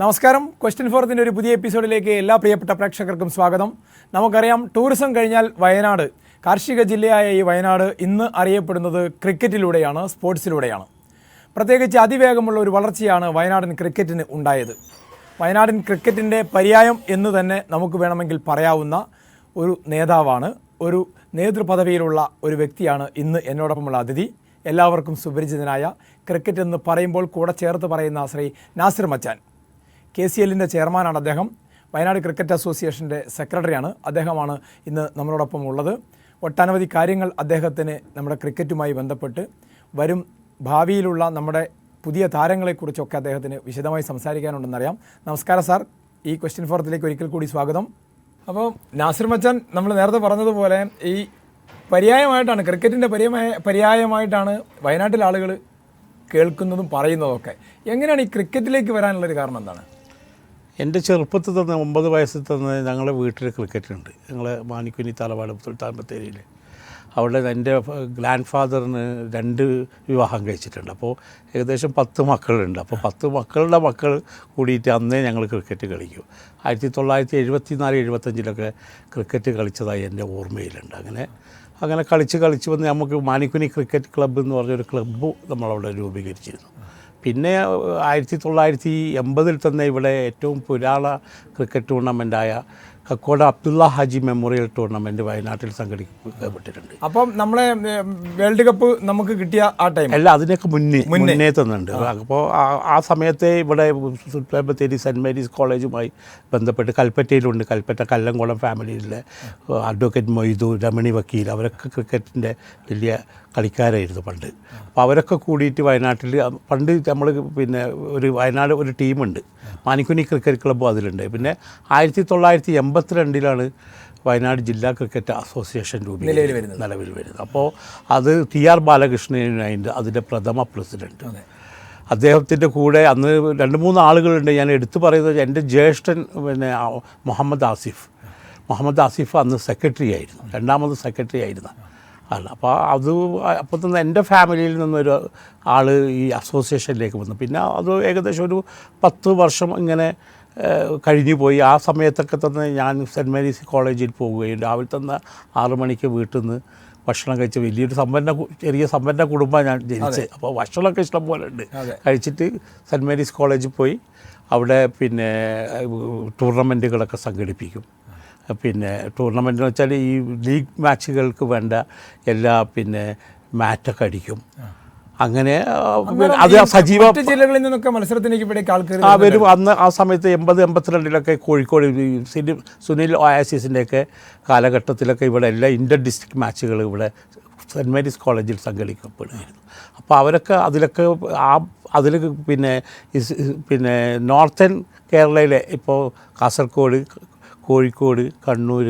നമസ്കാരം. ക്വസ്റ്റ്യൻ ഫോറത്തിന്റെ ഒരു പുതിയ എപ്പിസോഡിലേക്ക് എല്ലാ പ്രിയപ്പെട്ട പ്രേക്ഷകർക്കും സ്വാഗതം. നമുക്കറിയാം ടൂറിസം കഴിഞ്ഞാൽ വയനാട്. കാർഷിക ജില്ലയായ ഈ വയനാട് ഇന്ന് അറിയപ്പെടുന്നത് ക്രിക്കറ്റിലൂടെയാണ് സ്പോർട്സിലൂടെയാണ്. പ്രത്യേകിച്ച് അതിവേഗമുള്ള ഒരു വളർച്ചയാണ് വയനാടൻ ക്രിക്കറ്റിന് ഉണ്ടായത്. വയനാടൻ ക്രിക്കറ്റിന്റെ പര്യായം എന്ന് തന്നെ നമുക്ക് വേണമെങ്കിൽ പറയാവുന്ന ഒരു നേതാവാണ് ഒരു നേതൃപദവിയിലുള്ള ഒരു വ്യക്തിയാണ് ഇന്ന് എന്നോടൊപ്പമുള്ള അതിഥി. എല്ലാവർക്കും സുപരിചിതനായ ക്രിക്കറ്റ് എന്ന് പറയുമ്പോൾ കൂടെ ചേർത്ത് പറയുന്ന ശ്രീ നാസിർ മച്ചാൻ. കെ സി എല്ലിന്റെ ചെയർമാനാണ് അദ്ദേഹം. വയനാട് ക്രിക്കറ്റ് അസോസിയേഷന്റെ സെക്രട്ടറിയാണ്. അദ്ദേഹമാണ് ഇന്ന് നമ്മളോടൊപ്പം ഉള്ളത്. ഒട്ടനവധി കാര്യങ്ങൾ അദ്ദേഹത്തിന് നമ്മുടെ ക്രിക്കറ്റുമായി ബന്ധപ്പെട്ട് വരും ഭാവിയിലുള്ള നമ്മുടെ പുതിയ താരങ്ങളെക്കുറിച്ചൊക്കെ അദ്ദേഹത്തിന് വിശദമായി സംസാരിക്കാനുണ്ടെന്നറിയാം. നമസ്കാരം സാർ. ഈ ക്വസ്റ്റ്യൻ ഫോറത്തിലേക്ക് ഒരിക്കൽ കൂടി സ്വാഗതം. അപ്പോൾ നാസിർ മച്ചാൻ നമ്മൾ നേരത്തെ പറഞ്ഞതുപോലെ ഈ പര്യായമായിട്ടാണ് ക്രിക്കറ്റിന്റെ പര്യായ പര്യായമായിട്ടാണ് വയനാട്ടിലെ ആളുകൾ കേൾക്കുന്നതും പറയുന്നതൊക്കെ എങ്ങനെയാണ് ഈ ക്രിക്കറ്റിലേക്ക് വരാനുള്ളൊരു കാരണം എന്താണ്? എന്റെ ചെറുപ്പത്തിൽ തന്നെ ഒമ്പത് വയസ്സിൽ തന്നെ ഞങ്ങളെ വീട്ടിൽ ക്രിക്കറ്റുണ്ട് ഞങ്ങൾ മാനിക്കുനി തലവാട് സുൽത്താൻ ബത്തേരിയിൽ അവിടെ എന്റെ ഗ്രാൻഡ് ഫാദറിന് രണ്ട് വിവാഹം കഴിച്ചിട്ടുണ്ട്. അപ്പോൾ ഏകദേശം പത്ത് മക്കളുണ്ട്. അപ്പോൾ പത്ത് മക്കളുടെ മക്കൾ കൂടിയിട്ട് അന്നേ ഞങ്ങൾ ക്രിക്കറ്റ് കളിക്കും. ആയിരത്തി തൊള്ളായിരത്തി എഴുപത്തി നാല് എഴുപത്തഞ്ചിലൊക്കെ ക്രിക്കറ്റ് കളിച്ചതായി എന്റെ ഓർമ്മയിലുണ്ട്. അങ്ങനെ അങ്ങനെ കളിച്ച് കളിച്ച് വന്ന് നമുക്ക് മാനിക്കുനി ക്രിക്കറ്റ് ക്ലബ്ബ് എന്ന് പറഞ്ഞൊരു ക്ലബ്ബ് നമ്മളവിടെ രൂപീകരിച്ചിരുന്നു. പിന്നെ ആയിരത്തി തൊള്ളായിരത്തി എൺപതിൽ തന്നെ ഇവിടെ ഏറ്റവും പുരാണ ക്രിക്കറ്റ് ടൂർണമെന്റായ കക്കോട അബ്ദുള്ള ഹാജി മെമ്മോറിയൽ ടൂർണമെന്റ് വയനാട്ടിൽ സംഘടിപ്പിക്കപ്പെട്ടിട്ടുണ്ട്. അപ്പം നമ്മളെ വേൾഡ് കപ്പ് നമുക്ക് കിട്ടിയ ആ ടൈം. അല്ല അതിനൊക്കെ മുന്നേ മുന്നേ. തന്നുണ്ട് അപ്പോൾ ആ. സമയത്തെ ഇവിടെ സുൽത്താൻബത്തേരി സെന്റ് മേരീസ് കോളേജുമായി ബന്ധപ്പെട്ട് കൽപ്പറ്റയിലുണ്ട്. കൽപ്പറ്റ കല്ലംകുളം ഫാമിലിയിലെ അഡ്വക്കേറ്റ് മൊയ്തു രമണി വക്കീൽ അവരൊക്കെ ക്രിക്കറ്റിന്റെ വലിയ കളിക്കാരായിരുന്നു പണ്ട്. അപ്പോൾ അവരൊക്കെ കൂടിയിട്ട് വയനാട്ടിൽ പണ്ട് നമ്മൾ പിന്നെ ഒരു വയനാട് ഒരു ടീമുണ്ട്. മാനിക്കുനി ക്രിക്കറ്റ് ക്ലബ്ബും അതിലുണ്ട്. പിന്നെ ആയിരത്തി തൊള്ളായിരത്തി എൺപത്തിരണ്ടിലാണ് വയനാട് ജില്ലാ ക്രിക്കറ്റ് അസോസിയേഷൻ രൂപീകരിക്കുന്നത്. നിലവിൽ വരുന്നത്. അപ്പോൾ അത് ടി ആർ ബാലകൃഷ്ണൻ അതിന്റെ അതിന്റെ പ്രഥമ പ്രസിഡന്റ് അദ്ദേഹത്തിന്റെ കൂടെ അന്ന് രണ്ട് മൂന്ന് ആളുകളുണ്ട്. ഞാൻ എടുത്തു പറയുന്നത് എന്റെ ജ്യേഷ്ഠൻ പിന്നെ മുഹമ്മദ് ആസിഫ്. മുഹമ്മദ് ആസിഫ് അന്ന് സെക്രട്ടറി ആയിരുന്നു. രണ്ടാമത് സെക്രട്ടറി ആയിരുന്നു അല്ല അപ്പോൾ അത് അപ്പോൾ തന്നെ എന്റെ ഫാമിലിയിൽ നിന്നൊരു ആൾ ഈ അസോസിയേഷനിലേക്ക് വന്നു. പിന്നെ അത് ഏകദേശം ഒരു പത്ത് വർഷം ഇങ്ങനെ കഴിഞ്ഞു പോയി ആ സമയത്തൊക്കെ തന്നെ ഞാൻ സെന്റ് മേരീസ് കോളേജിൽ പോവുകയും രാവിലെ തന്നെ ആറ് മണിക്ക് വീട്ടിൽ നിന്ന് ഭക്ഷണം കഴിച്ച് വലിയൊരു സമ്പന്ന ചെറിയ സമ്പന്ന കുടുംബം ഞാൻ ജനിച്ചത് അപ്പോൾ ഭക്ഷണമൊക്കെ ഇഷ്ടം പോലെ ഉണ്ട് കഴിച്ചിട്ട് സെന്റ് മേരീസ് കോളേജിൽ പോയി അവിടെ പിന്നെ ടൂർണമെന്റുകളൊക്കെ സംഘടിപ്പിക്കും. പിന്നെ ടൂർണമെന്റ് എന്ന് വെച്ചാൽ ഈ ലീഗ് മാച്ചുകൾക്ക് വേണ്ട എല്ലാ പിന്നെ മാറ്റൊക്കെ അടിക്കും. അങ്ങനെ അത് സജീവ ജില്ലകളിൽ നിന്നൊക്കെ മത്സരത്തിലേക്ക് ഇവിടേക്ക് ആൾക്കാർ ആ വരും. അന്ന് ആ സമയത്ത് എൺപത് എൺപത്തിരണ്ടിലൊക്കെ കോഴിക്കോട് സിനി സുനിൽ ഒയാസിസിന്റെയൊക്കെ കാലഘട്ടത്തിലൊക്കെ ഇവിടെ എല്ലാ ഇന്റർ ഡിസ്ട്രിക്ട് മാച്ചുകൾ ഇവിടെ സെന്റ് മേരീസ് കോളേജിൽ സംഘടിക്കപ്പെടുകയായിരുന്നു. അപ്പോൾ അവരൊക്കെ അതിലൊക്കെ ആ അതിൽ പിന്നെ പിന്നെ നോർത്തേൺ കേരളയിലെ ഇപ്പോൾ കാസർഗോഡ് കോഴിക്കോട് കണ്ണൂർ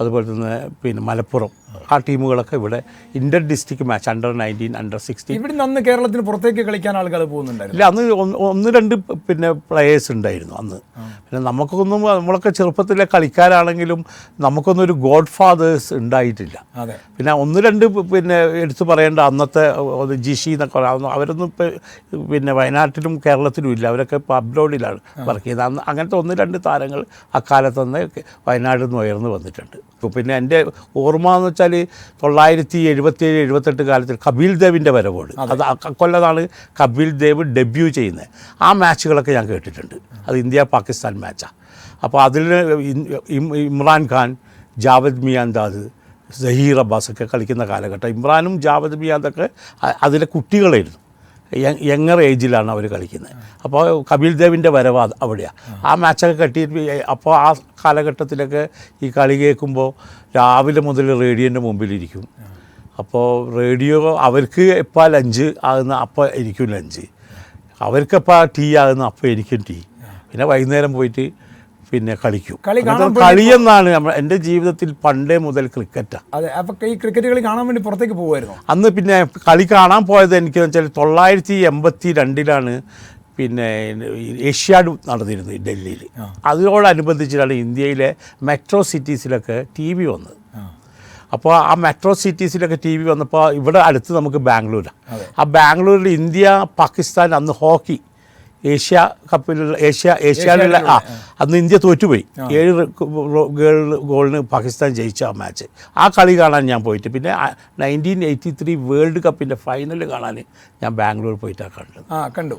അതുപോലെ തന്നെ പിന്നെ മലപ്പുറം ആ ടീമുകളൊക്കെ ഇവിടെ inter district match under nineteen under sixteen ഇവിടെ അന്ന് കേരളത്തിന് പുറത്തേക്ക് കളിക്കാൻ ആളുകൾ പോകുന്നുണ്ടായിരുന്നു. ഇല്ല അന്ന് ഒന്ന് രണ്ട് പിന്നെ പ്ലെയേഴ്സ് ഉണ്ടായിരുന്നു അന്ന്. പിന്നെ നമുക്കൊന്നും നമ്മളൊക്കെ ചെറുപ്പത്തിലെ കളിക്കാരാണെങ്കിലും നമുക്കൊന്നും ഒരു ഗോഡ് ഫാദേഴ്സ് ഉണ്ടായിട്ടില്ല പിന്നെ ഒന്ന് രണ്ട് പിന്നെ എടുത്തു പറയേണ്ട അന്നത്തെ ജിഷി എന്നൊക്കെ പറയാം അവരൊന്നും ഇപ്പോൾ പിന്നെ വയനാട്ടിലും കേരളത്തിലും ഇല്ല. അവരൊക്കെ ഇപ്പോൾ അബ്രോഡിലാണ് വർക്ക് ചെയ്യുന്നത് അന്ന് അങ്ങനത്തെ ഒന്ന് രണ്ട് താരങ്ങൾ അക്കാലത്ത് തന്നെ വയനാട്ടിൽ നിന്ന് ഉയർന്നു വന്നിട്ടുണ്ട്. ഇപ്പോൾ പിന്നെ എന്റെ ഓർമ്മ എന്ന് വെച്ചാൽ തൊള്ളായിരത്തി എഴുപത്തിയേഴ് എഴുപത്തെട്ട് കാലത്തിൽ കപിൽ ദേവിന്റെ വരവോട്. അത്. അക്കൊല്ലതാണ് കപിൽ ദേവ് ഡെബ്യൂ ചെയ്യുന്നത്. ആ മാച്ചുകളൊക്കെ ഞാൻ കേട്ടിട്ടുണ്ട്. അത് ഇന്ത്യ പാകിസ്ഥാൻ മാച്ചാണ് അപ്പോൾ അതിൽ ഇമ്രാൻഖാൻ ജാവദ് മിയാന്താദ് സഹീർ അബ്ബാസൊക്കെ കളിക്കുന്ന കാലഘട്ടം. ഇമ്രാനും ജാവദ് മിയാദൊക്കെ അതിലെ കുട്ടികളായിരുന്നു. യങ്ങർ ഏജിലാണ് അവർ കളിക്കുന്നത് അപ്പോൾ കപിൽ ദേവിന്റെ വരവ് അവിടെയാണ് ആ മാച്ചൊക്കെ കെട്ടിയിട്ട് അപ്പോൾ ആ കാലഘട്ടത്തിലൊക്കെ ഈ കളി കേൾക്കുമ്പോൾ രാവിലെ മുതൽ റേഡിയോന്റെ മുമ്പിലിരിക്കും. അപ്പോൾ റേഡിയോ അവർക്ക് എപ്പോൾ ലഞ്ച് ആകുന്ന അപ്പോൾ എനിക്കും ലഞ്ച്. അവർക്കെപ്പോൾ ടീ ആകുന്ന അപ്പോൾ എനിക്കും ടീ. പിന്നെ വൈകുന്നേരം പോയിട്ട് പിന്നെ കളിക്കും. കളി എന്നാണ് അങ്ങനത്തെ കളിയെന്നാണ് എന്റെ ജീവിതത്തിൽ പണ്ടേ മുതൽ ക്രിക്കറ്റാണ് അതെ അപ്പോൾ ഈ ക്രിക്കറ്റ് കളി കാണാൻ വേണ്ടി പുറത്തേക്ക് പോകുമായിരുന്നു അന്ന് പിന്നെ കളി കാണാൻ പോയത് എനിക്ക് വെച്ചാൽ തൊള്ളായിരത്തി എൺപത്തി രണ്ടിലാണ് പിന്നെ ഏഷ്യാഡ് നടന്നിരുന്നത് ഡൽഹിയിൽ അതിനോടനുബന്ധിച്ചിട്ടാണ് ഇന്ത്യയിലെ മെട്രോ സിറ്റീസിലൊക്കെ ടി വി വന്നത്. അപ്പോൾ ആ മെട്രോ സിറ്റീസിലൊക്കെ ടി വി വന്നപ്പോൾ ഇവിടെ അടുത്ത് നമുക്ക് ബാംഗ്ലൂരാണ് ആ ബാംഗ്ലൂരിൽ ഇന്ത്യ പാകിസ്ഥാൻ അന്ന് ഹോക്കി ഏഷ്യ കപ്പിലുള്ള ഏഷ്യ ഏഷ്യാനുള്ള ആ അന്ന് ഇന്ത്യ തോറ്റുപോയി. ഏഴ് ഗേൾ ഗോളിന് പാകിസ്ഥാൻ ജയിച്ച ആ മാച്ച് ആ കളി കാണാൻ ഞാൻ പോയിട്ട് പിന്നെ നയന്റീൻ എയ്റ്റി ത്രീ വേൾഡ് കപ്പിന്റെ ഫൈനൽ കാണാൻ ഞാൻ ബാംഗ്ലൂർ പോയിട്ടാണ് കണ്ടത്. ആ കണ്ടു.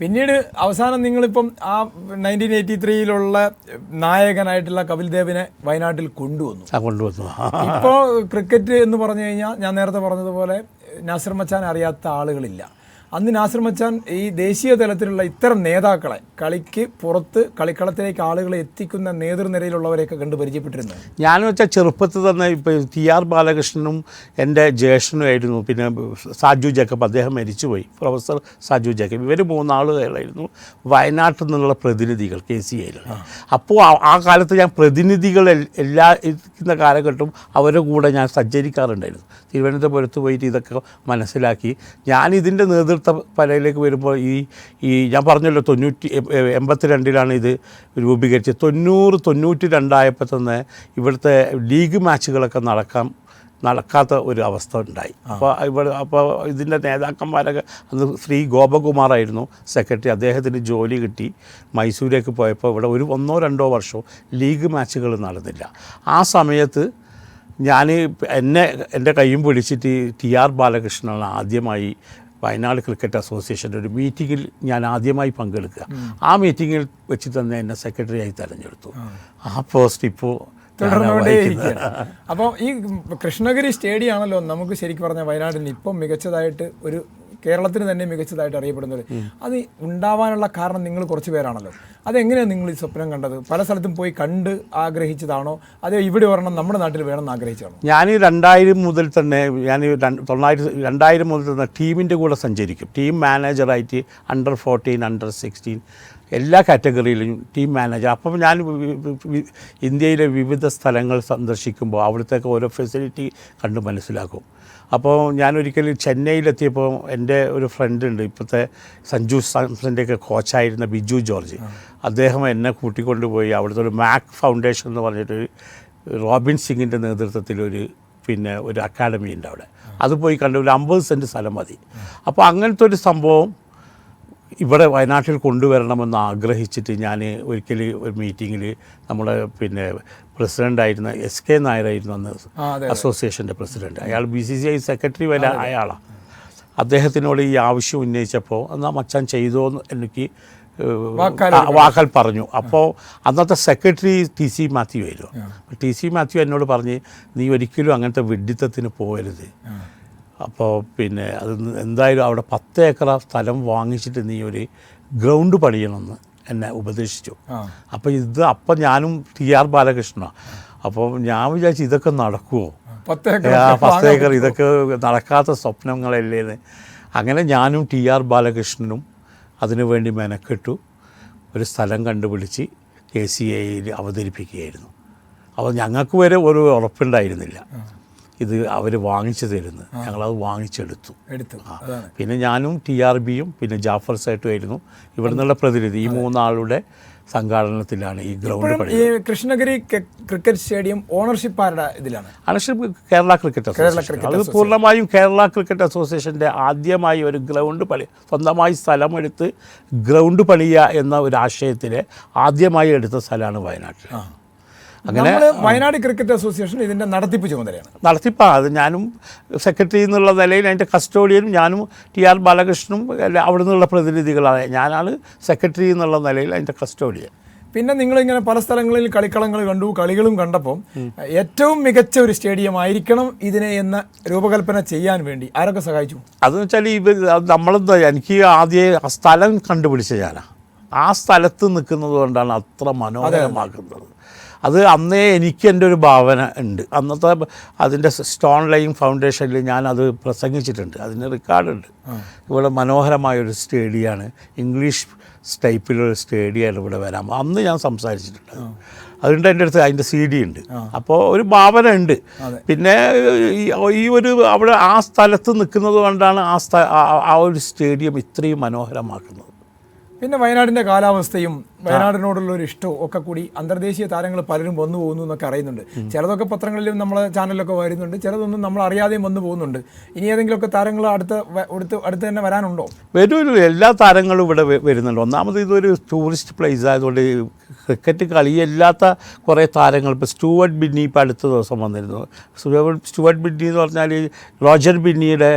പിന്നീട് അവസാനം നിങ്ങളിപ്പം ആ നയന്റീൻ എയ്റ്റി ത്രീയിലുള്ള നായകനായിട്ടുള്ള കപിൽ ദേവിനെ വയനാട്ടിൽ കൊണ്ടുവന്നു. ആ കൊണ്ടുവന്നു. ഇപ്പോൾ ക്രിക്കറ്റ് എന്ന് പറഞ്ഞു കഴിഞ്ഞാൽ ഞാൻ നേരത്തെ പറഞ്ഞതുപോലെ നാസിർ മച്ചാൻ അറിയാത്ത ആളുകളില്ല. അന്ന് നാസർ മച്ചാൻ ഈ ദേശീയ തലത്തിലുള്ള ഇത്തരം നേതാക്കളെ കളിക്ക് പുറത്ത് കളിക്കളത്തിലേക്ക് ആളുകളെ എത്തിക്കുന്ന നേതൃനിരയിലുള്ളവരെയൊക്കെ കണ്ട് പരിചയപ്പെട്ടിരുന്നു ഞാൻ വെച്ചാൽ ചെറുപ്പത്തിൽ തന്നെ ഇപ്പോൾ ടി ആർ ബാലകൃഷ്ണനും എന്റെ ജ്യേഷ്ഠനുമായിരുന്നു പിന്നെ സാജു ജേക്കബ് അദ്ദേഹം മരിച്ചുപോയി. പ്രൊഫസർ സാജു ജേക്കബ്. ഇവർ മൂന്നാളുകളായിരുന്നു വയനാട്ടിൽ നിന്നുള്ള പ്രതിനിധികൾ കെ സി ഐയിൽ അപ്പോൾ ആ- കാലത്ത് ഞാൻ പ്രതിനിധികൾ എല്ലാ ഇരിക്കുന്ന കാലഘട്ടവും അവരുടെ കൂടെ ഞാൻ സഞ്ചരിക്കാറുണ്ടായിരുന്നു. തിരുവനന്തപുരത്ത് പോയിട്ട് ഇതൊക്കെ മനസ്സിലാക്കി. ഞാൻ ഇതിന്റെ നേതൃത്വ പലയിലേക്ക് വരുമ്പോൾ ഈ ഈ ഞാൻ പറഞ്ഞല്ലോ തൊണ്ണൂറ്റി എൺപത്തി രണ്ടിലാണ് ഇത് രൂപീകരിച്ചത്. തൊണ്ണൂറ് തൊണ്ണൂറ്റി രണ്ടായപ്പോൾ തന്നെ ഇവിടുത്തെ ലീഗ് മാച്ചുകളൊക്കെ നടക്കാൻ നടക്കാത്ത ഒരു അവസ്ഥ ഉണ്ടായി. അപ്പോൾ ഇവിടെ അപ്പോൾ ഇതിന്റെ നേതാക്കന്മാരൊക്കെ അന്ന് ശ്രീ ഗോപകുമാറായിരുന്നു സെക്രട്ടറി. അദ്ദേഹത്തിന് ജോലി കിട്ടി. മൈസൂരേക്ക് പോയപ്പോൾ ഇവിടെ ഒരു ഒന്നോ രണ്ടോ വർഷമോ ലീഗ് മാച്ചുകൾ നടന്നില്ല. ആ സമയത്ത് ഞാൻ എന്നെ എന്റെ കൈയും പിടിച്ചിട്ട് ടി ആർ ബാലകൃഷ്ണനാണ് ആദ്യമായി വയനാട് ക്രിക്കറ്റ് അസോസിയേഷന്റെ ഒരു മീറ്റിങ്ങിൽ ഞാൻ ആദ്യമായി പങ്കെടുക്കുക. ആ മീറ്റിങ്ങിൽ വെച്ച് തന്നെ എന്നെ സെക്രട്ടറിയായി തിരഞ്ഞെടുത്തു. ആ. പോസ്റ്റ് ഇപ്പോൾ അപ്പോൾ ഈ കൃഷ്ണഗിരി സ്റ്റേഡിയം ആണല്ലോ നമുക്ക് ശരിക്കും പറഞ്ഞാൽ വയനാടിന് ഇപ്പം മികച്ചതായിട്ട് ഒരു കേരളത്തിന് തന്നെ മികച്ചതായിട്ട് അറിയപ്പെടുന്നത്. അത് ഉണ്ടാവാനുള്ള കാരണം നിങ്ങൾ കുറച്ച് പേരാണല്ലോ. അതെങ്ങനെയാണ് നിങ്ങൾ ഈ സ്വപ്നം കണ്ടത്? പല സ്ഥലത്തും പോയി കണ്ട് ആഗ്രഹിച്ചതാണോ? അതോ ഇവിടെ ഒരെണ്ണം നമ്മുടെ നാട്ടിൽ വേണമെന്ന് ആഗ്രഹിച്ചാണോ ഞാൻ രണ്ടായിരം മുതൽ തന്നെ ഞാൻ തൊള്ളായിരത്തി രണ്ടായിരം മുതൽ തന്നെ ടീമിന്റെ കൂടെ സഞ്ചരിക്കും. ടീം മാനേജറായിട്ട് അണ്ടർ ഫോർട്ടീൻ അണ്ടർ സിക്സ്റ്റീൻ എല്ലാ കാറ്റഗറിയിലും ടീം മാനേജർ. അപ്പം ഞാൻ ഇന്ത്യയിലെ വിവിധ സ്ഥലങ്ങൾ സന്ദർശിക്കുമ്പോൾ അവിടുത്തെ ഓരോ ഫെസിലിറ്റി കണ്ട് മനസ്സിലാക്കും. അപ്പോൾ ഞാനൊരിക്കൽ ചെന്നൈയിലെത്തിയപ്പോൾ എന്റെ ഒരു ഫ്രണ്ട് ഉണ്ട്. ഇപ്പോഴത്തെ സഞ്ജു സാംസന്റെയൊക്കെ കോച്ചായിരുന്ന ബിജു ജോർജ്. അദ്ദേഹം എന്നെ കൂട്ടിക്കൊണ്ടുപോയി അവിടുത്തെ ഒരു മാക് ഫൗണ്ടേഷൻ എന്ന് പറഞ്ഞിട്ട് റോബിൻ സിംഗിന്റെ നേതൃത്വത്തിലൊരു പിന്നെ ഒരു അക്കാഡമി ഉണ്ട് അവിടെ. അത് പോയി കണ്ട ഒരു അമ്പത് സെന്റ് സ്ഥലം മതി. അപ്പോൾ അങ്ങനത്തെ ഒരു സംഭവം ഇവിടെ വയനാട്ടിൽ കൊണ്ടുവരണമെന്ന് ആഗ്രഹിച്ചിട്ട് ഞാൻ ഒരിക്കൽ ഒരു മീറ്റിങ്ങിൽ നമ്മുടെ പിന്നെ പ്രസിഡന്റായിരുന്ന എസ് കെ നായരായിരുന്നു അന്ന് അസോസിയേഷന്റെ പ്രസിഡന്റ്. അയാൾ B C C I secretary വരെ അയാളാണ്. അദ്ദേഹത്തിനോട് ഈ ആവശ്യം ഉന്നയിച്ചപ്പോൾ എന്നാൽ മച്ചാൻ ചെയ്തോ എന്ന് എനിക്ക് വാക്കാൽ പറഞ്ഞു. അപ്പോൾ അന്നത്തെ സെക്രട്ടറി ടി സി മാത്യു ആയിരുന്നു. ടി സി മാത്യു എന്നോട് പറഞ്ഞ് നീ ഒരിക്കലും അങ്ങനത്തെ വിഡിത്തത്തിന് പോകരുത്. അപ്പോൾ പിന്നെ അത് എന്തായാലും അവിടെ പത്ത് ഏക്കർ സ്ഥലം വാങ്ങിച്ചിട്ട് നീ ഒരു ഗ്രൗണ്ട് പണിയണമെന്ന് എന്നെ ഉപദേശിച്ചു. അപ്പോൾ ഇത് അപ്പം ഞാനും ടി ആർ ബാലകൃഷ്ണ. അപ്പോൾ ഞാൻ വിചാരിച്ചു ഇതൊക്കെ നടക്കുമോ പത്ത് ഏക്കർ ഇതൊക്കെ നടക്കാത്ത സ്വപ്നങ്ങളല്ലേന്ന്. അങ്ങനെ ഞാനും ടി ആർ ബാലകൃഷ്ണനും അതിനുവേണ്ടി മെനക്കെട്ടു. ഒരു സ്ഥലം കണ്ടുപിടിച്ച് കെ സി എയിൽ അവതരിപ്പിക്കുകയായിരുന്നു. അപ്പോൾ ഞങ്ങൾക്ക് വരെ ഒരു ഉറപ്പുണ്ടായിരുന്നില്ല. ഇത് അവർ വാങ്ങിച്ചു തരുന്നു. ഞങ്ങളത് വാങ്ങിച്ചെടുത്തു. എടുത്തു. പിന്നെ ഞാനും ടി ആർ ബിയും പിന്നെ ജാഫർ സേട്ടും ആയിരുന്നു. ഇവിടെ നിന്നുള്ള പ്രതിനിധി ഈ മൂന്നാളുടെ സംഘാടനത്തിലാണ് ഈ ഗ്രൗണ്ട് പണി ഈ കൃഷ്ണഗിരി ക്രിക്കറ്റ് സ്റ്റേഡിയം ഓണർഷിപ്പ് ആരുടെ ഇതിലാണ്? Ownership Kerala cricket association. അത് പൂർണമായും കേരള ക്രിക്കറ്റ് അസോസിയേഷന്റെ ആദ്യമായി ഒരു ഗ്രൗണ്ട് പണി സ്വന്തമായി സ്ഥലമെടുത്ത് ഗ്രൗണ്ട് പണിയുക എന്ന ഒരു ആശയത്തിലെ ആദ്യമായി എടുത്ത സ്ഥലമാണ് വയനാട്ടിൽ അങ്ങനെ വയനാട് ക്രിക്കറ്റ് അസോസിയേഷൻ ഇതിന്റെ നടത്തിപ്പ് ചുമതലയാണ്. നടത്തിപ്പാ. അത് ഞാനും സെക്രട്ടറി എന്നുള്ള നിലയിൽ അതിന്റെ കസ്റ്റോഡിയനും ഞാനും ടി ആർ ബാലകൃഷ്ണനും അവിടെ നിന്നുള്ള പ്രതിനിധികളാണ് ഞാനാണ് സെക്രട്ടറി എന്നുള്ള നിലയിൽ അതിന്റെ കസ്റ്റോഡിയൻ. പിന്നെ നിങ്ങളിങ്ങനെ പല സ്ഥലങ്ങളിൽ കളിക്കളങ്ങൾ കണ്ടു കളികളും കണ്ടപ്പോൾ ഏറ്റവും മികച്ച ഒരു സ്റ്റേഡിയം ആയിരിക്കണം ഇതിനെ എന്ന രൂപകൽപ്പന ചെയ്യാൻ വേണ്ടി ആരൊക്കെ സഹായിച്ചു? അതെന്ന് വെച്ചാൽ ഇവർ നമ്മളെന്താ എനിക്ക് ആദ്യം സ്ഥലം കണ്ടുപിടിച്ച ഞാനാണ് ആ സ്ഥലത്ത് നിൽക്കുന്നത് കൊണ്ടാണ് അത്ര മനോഹരമാക്കുന്നത്. അത് അന്നേ എനിക്ക് എന്റെ ഒരു ഭാവന ഉണ്ട്. അന്നത്തെ അതിന്റെ സ്റ്റോൺ ലൈൻ ഫൗണ്ടേഷനിൽ ഞാൻ അത് പ്രസംഗിച്ചിട്ടുണ്ട്. അതിന് റെക്കോർഡുണ്ട്. ഇവിടെ മനോഹരമായൊരു സ്റ്റേഡിയമാണ് ഇംഗ്ലീഷ് ടൈപ്പിലൊരു സ്റ്റേഡിയമാണ് ഇവിടെ വരാൻ അന്ന് ഞാൻ സംസാരിച്ചിട്ടുണ്ട്. അതുകൊണ്ട് എന്റെ അടുത്ത് അതിന്റെ സി ഡി ഉണ്ട്. അപ്പോൾ ഒരു ഭാവന ഉണ്ട്. പിന്നെ ഈ- ഒരു അവിടെ ആ സ്ഥലത്ത് നിൽക്കുന്നത് കൊണ്ടാണ് ആ സ്ഥ ആ ഒരു സ്റ്റേഡിയം ഇത്രയും മനോഹരമാക്കുന്നത്. പിന്നെ വയനാടിന്റെ കാലാവസ്ഥയും വയനാടിനോടുള്ള ഒരു ഇഷ്ടവും ഒക്കെ കൂടി അന്തർദേശീയ താരങ്ങൾ പലരും വന്നു പോകുന്നു എന്നൊക്കെ അറിയുന്നുണ്ട്. ചിലതൊക്കെ പത്രങ്ങളിലും നമ്മളെ ചാനലിലൊക്കെ വരുന്നുണ്ട്. ചിലതൊന്നും നമ്മൾ അറിയാതെയും വന്നു പോകുന്നുണ്ട്. ഇനി ഏതെങ്കിലുമൊക്കെ താരങ്ങൾ അടുത്ത അടുത്ത് അടുത്ത് തന്നെ വരാനുണ്ടോ? വരും എല്ലാ താരങ്ങളും ഇവിടെ വരുന്നുണ്ട്. ഒന്നാമത് ഇതൊരു ടൂറിസ്റ്റ് പ്ലേസ് ആയതുകൊണ്ട് ക്രിക്കറ്റ് കളിയല്ലാത്ത കുറേ താരങ്ങൾ ഇപ്പോൾ സ്റ്റുവർട്ട് ബിന്നി ഇപ്പോൾ അടുത്ത ദിവസം വന്നിരുന്നു. സ്റ്റുവർട്ട് സ്റ്റുവർട്ട് ബിന്നി എന്ന് പറഞ്ഞാൽ റോജർ ബിന്നിയുടെ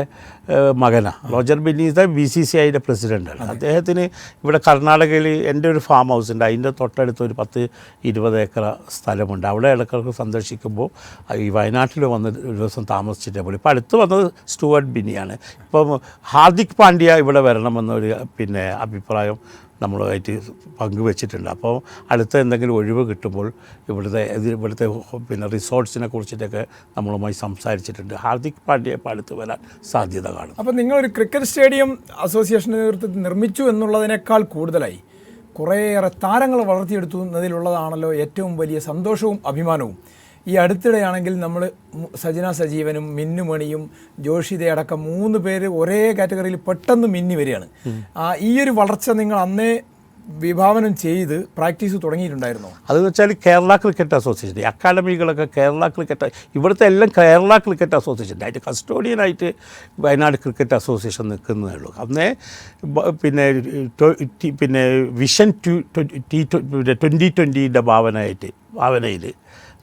മകനാണ് Roger Binny the B C C ഐയുടെ പ്രസിഡന്റാണ് അദ്ദേഹത്തിന് ഇവിടെ കർണാടകയിൽ എന്റെ ഒരു ഫാം ഹൗസ് ഉണ്ട് അതിന്റെ തൊട്ടടുത്ത് ഒരു പത്ത് ഇരുപത് ഏക്കർ സ്ഥലമുണ്ട്. അവിടെ ഇടക്കിടക്ക് സന്ദർശിക്കുമ്പോൾ ഈ വയനാട്ടിൽ വന്ന് ഒരു ദിവസം താമസിച്ചിട്ടേ പോലും ഇപ്പോൾ അടുത്ത് വന്നത് സ്റ്റുവർട്ട് ബിനിയാണ് ഇപ്പം ഹാർദിക് പാണ്ഡ്യ ഇവിടെ വരണമെന്നൊരു പിന്നെ അഭിപ്രായം നമ്മളുമായിട്ട് പങ്കുവെച്ചിട്ടുണ്ട്. അപ്പോൾ അടുത്ത എന്തെങ്കിലും ഒഴിവ് കിട്ടുമ്പോൾ ഇവിടുത്തെ ഇവിടുത്തെ പിന്നെ റിസോർട്ട്സിനെ കുറിച്ചിട്ടൊക്കെ നമ്മളുമായി സംസാരിച്ചിട്ടുണ്ട്. ഹാർദിക് പാണ്ഡ്യ ഇപ്പോൾ അടുത്ത് വരാൻ സാധ്യത കാണും അപ്പോൾ നിങ്ങളൊരു ക്രിക്കറ്റ് സ്റ്റേഡിയം അസോസിയേഷന്റെ നേതൃത്വത്തിൽ നിർമ്മിച്ചു എന്നുള്ളതിനേക്കാൾ കൂടുതലായി കുറേയേറെ താരങ്ങൾ വളർത്തിയെടുത്തു എന്നതിലുള്ളതാണല്ലോ ഏറ്റവും വലിയ സന്തോഷവും അഭിമാനവും. ഈ അടുത്തിടെയാണെങ്കിൽ നമ്മൾ സജന സജീവനും മിന്നുമണിയും ജോഷിതയടക്കം മൂന്ന് പേര് ഒരേ കാറ്റഗറിയിൽ പെട്ടെന്ന് മിന്നി വരികയാണ്. ആ, ഈ ഒരു വളർച്ച നിങ്ങൾ അന്നേ വിഭാവനം ചെയ്ത് പ്രാക്ടീസ് തുടങ്ങിയിട്ടുണ്ടായിരുന്നു? അതെന്ന് വെച്ചാൽ കേരള ക്രിക്കറ്റ് അസോസിയേഷൻ അക്കാദമികളൊക്കെ അക്കാഡമികളൊക്കെ കേരള ക്രിക്കറ്റ് ഇവിടുത്തെ എല്ലാം കേരള ക്രിക്കറ്റ് അസോസിയേഷൻ അതിന്റെ കസ്റ്റോഡിയനായിട്ട് വയനാട് ക്രിക്കറ്റ് അസോസിയേഷൻ നിൽക്കുന്നതേ ഉള്ളൂ. അന്നേ പിന്നെ പിന്നെ വിഷൻ ടു ടി ട്വന്റി ട്വന്റിയുടെ ഭാവനയായിട്ട് ഭാവനയിൽ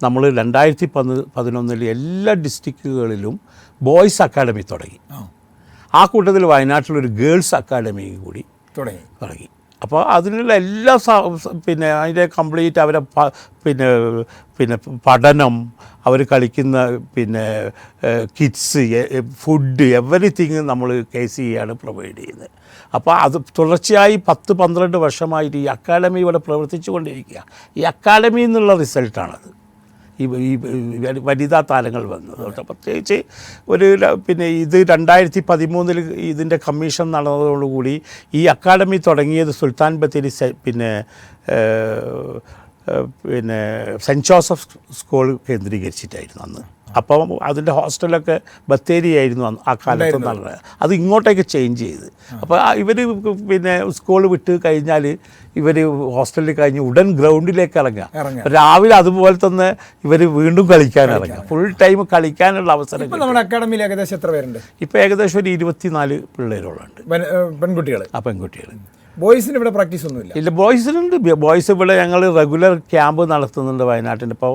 നമ്മൾ രണ്ടായിരത്തി പന്ന് പതിനൊന്നിൽ എല്ലാ ഡിസ്ട്രിക്റ്റുകളിലും ബോയ്സ് അക്കാഡമി തുടങ്ങി. ആ. കൂട്ടത്തിൽ വയനാട്ടിലൊരു ഗേൾസ് അക്കാഡമി കൂടി തുടങ്ങി. തുടങ്ങി. അപ്പോൾ അതിനുള്ള എല്ലാ പിന്നെ അതിന്റെ കംപ്ലീറ്റ് അവരെ പിന്നെ പിന്നെ പഠനം അവർ കളിക്കുന്ന പിന്നെ കിഡ്സ് ഫുഡ് എവറിത്തിങ് നമ്മൾ കെ സി ആണ് പ്രൊവൈഡ് ചെയ്യുന്നത്. അപ്പോൾ അത് തുടർച്ചയായി പത്ത് പന്ത്രണ്ട് വർഷമായിട്ട് ഈ അക്കാഡമി ഇവിടെ പ്രവർത്തിച്ചു കൊണ്ടിരിക്കുക ഈ അക്കാഡമി എന്നുള്ള റിസൾട്ടാണത് ഈ ഈ വനിതാ താരങ്ങൾ വന്നത് കേട്ടോ പ്രത്യേകിച്ച് ഒരു പിന്നെ ഇത് രണ്ടായിരത്തി പതിമൂന്നിൽ ഇതിന്റെ കമ്മീഷൻ നടന്നതോടുകൂടി ഈ അക്കാഡമി തുടങ്ങിയത് സുൽത്താൻ ബത്തേരി പിന്നെ പിന്നെ സെന്റ് ജോസഫ് സ്കൂൾ കേന്ദ്രീകരിച്ചിട്ടായിരുന്നു അന്ന്. അപ്പം അതിന്റെ ഹോസ്റ്റലൊക്കെ ബത്തേരിയായിരുന്നു അന്ന് ആ കാലത്ത് നടന്നത്. അത് ഇങ്ങോട്ടേക്ക് ചേഞ്ച് ചെയ്ത്. അപ്പോൾ ഇവർ പിന്നെ സ്കൂൾ വിട്ട് കഴിഞ്ഞാൽ ഇവർ ഹോസ്റ്റലിൽ കഴിഞ്ഞ് ഉടൻ ഗ്രൗണ്ടിലേക്ക് ഇറങ്ങുക. രാവിലെ അതുപോലെ തന്നെ ഇവർ വീണ്ടും കളിക്കാൻ ഇറങ്ങുക. ഫുൾ ടൈം കളിക്കാനുള്ള അവസരം നമ്മുടെ അക്കാഡമിയിൽ ഏകദേശം എത്ര പേരുണ്ട്? ഇപ്പോൾ ഏകദേശം ഒരു ഇരുപത്തിനാല് പിള്ളേരോളുണ്ട്. പെൺകുട്ടികൾ ആ പെൺകുട്ടികൾ ബോയ്സിന് ഇവിടെ പ്രാക്ടീസ് ഒന്നുമില്ല? ഇല്ല ബോയ്സിനുണ്ട്. ബോയ്സ് ഇവിടെ ഞങ്ങൾ റെഗുലർ ക്യാമ്പ് നടത്തുന്നുണ്ട് വയനാട്ടിൽ ഇപ്പോൾ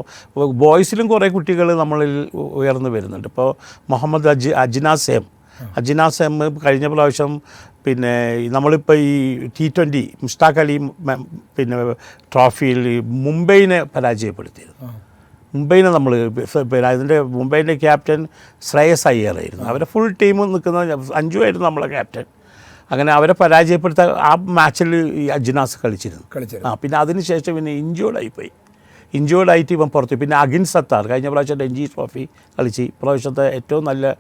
ബോയ്സിലും കുറേ കുട്ടികൾ നമ്മളിൽ ഉയർന്നു വരുന്നുണ്ട്. ഇപ്പോൾ മുഹമ്മദ് അജ് അജ്നാസ് സേം. അജ്നാസ് സേം കഴിഞ്ഞ പ്രാവശ്യം പിന്നെ നമ്മളിപ്പോൾ ഈ ടി ട്വന്റി മുഷ്താഖ് അലി പിന്നെ ട്രോഫിയിൽ മുംബൈനെ പരാജയപ്പെടുത്തിയിരുന്നു. മുംബൈനെ നമ്മൾ പിന്നെ അതിന്റെ മുംബൈന്റെ ക്യാപ്റ്റൻ ശ്രേയസ് അയ്യറായിരുന്നു അവരെ ഫുൾ ടീം നിൽക്കുന്ന അഞ്ചു ആയിരുന്നു നമ്മളെ ക്യാപ്റ്റൻ. അങ്ങനെ അവരെ പരാജയപ്പെടുത്താൻ ആ മാച്ചിൽ ഈ അജ്നാസ് കളിച്ചിരുന്നു. കളിച്ചിരുന്നു. ആ പിന്നെ അതിനുശേഷം പിന്നെ ഇഞ്ചോർഡായിപ്പോയി ഇഞ്ചോർഡായിട്ട് ഇവൻ പുറത്ത് പിന്നെ അഗിൻ സത്താർ കഴിഞ്ഞ പ്രാവശ്യം രഞ്ജി ട്രോഫി കളിച്ച്. ഇപ്രാവശ്യത്തെ ഏറ്റവും നല്ല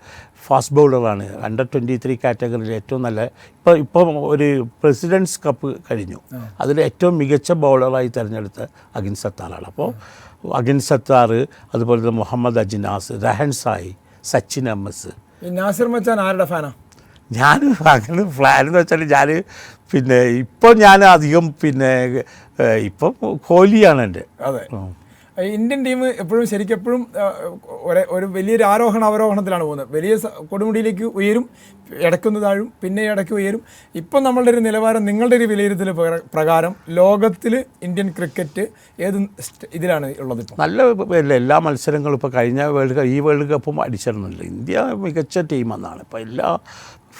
ഫാസ്റ്റ് ബൗളറാണ് അണ്ടർ ട്വന്റി ത്രീ കാറ്റഗറിയിൽ ഏറ്റവും നല്ല ഇപ്പോൾ ഇപ്പോൾ ഒരു പ്രസിഡൻസ് കപ്പ് കഴിഞ്ഞു. അതിൽ ഏറ്റവും മികച്ച ബൗളറായി തിരഞ്ഞെടുത്ത അഗിൻ സത്താറാണ്. അപ്പോൾ അഗിൻ സത്താർ അതുപോലെ തന്നെ മുഹമ്മദ് അജിനാസ് രഹൻ സായി സച്ചിൻ എം എസ്. നാസിർ മച്ചാൻ ആരുടെ ഫാനാ ഞാൻ അങ്ങനെ പ്ലാൻ എന്ന് വെച്ചാൽ ഞാൻ പിന്നെ ഇപ്പോൾ ഞാൻ അധികം പിന്നെ ഇപ്പം കോഹ്ലിയാണ് എന്റെ. അതെ. ഇന്ത്യൻ ടീം എപ്പോഴും ശരിക്കെപ്പോഴും ഒരേ ഒരു വലിയൊരു ആരോഹണ അവരോഹണത്തിലാണ് പോകുന്നത്. വലിയ കൊടുമുടിയിലേക്ക് ഉയരും ഇടയ്ക്കൊന്ന് താഴും പിന്നെ ഇടയ്ക്ക് ഉയരും. ഇപ്പം നമ്മളുടെ ഒരു നിലവാരം നിങ്ങളുടെ ഒരു വിലയിരുത്തൽ പ്രകാരം ലോകത്തിൽ ഇന്ത്യൻ ക്രിക്കറ്റ് ഏത് ഇതിലാണ് ഉള്ളത് നല്ല എല്ലാ മത്സരങ്ങളും ഇപ്പോൾ കഴിഞ്ഞ വേൾഡ് കപ്പ് ഈ വേൾഡ് കപ്പും അടിച്ചിരുന്നില്ല ഇന്ത്യ മികച്ച ടീമെന്നാണ് ഇപ്പോൾ എല്ലാ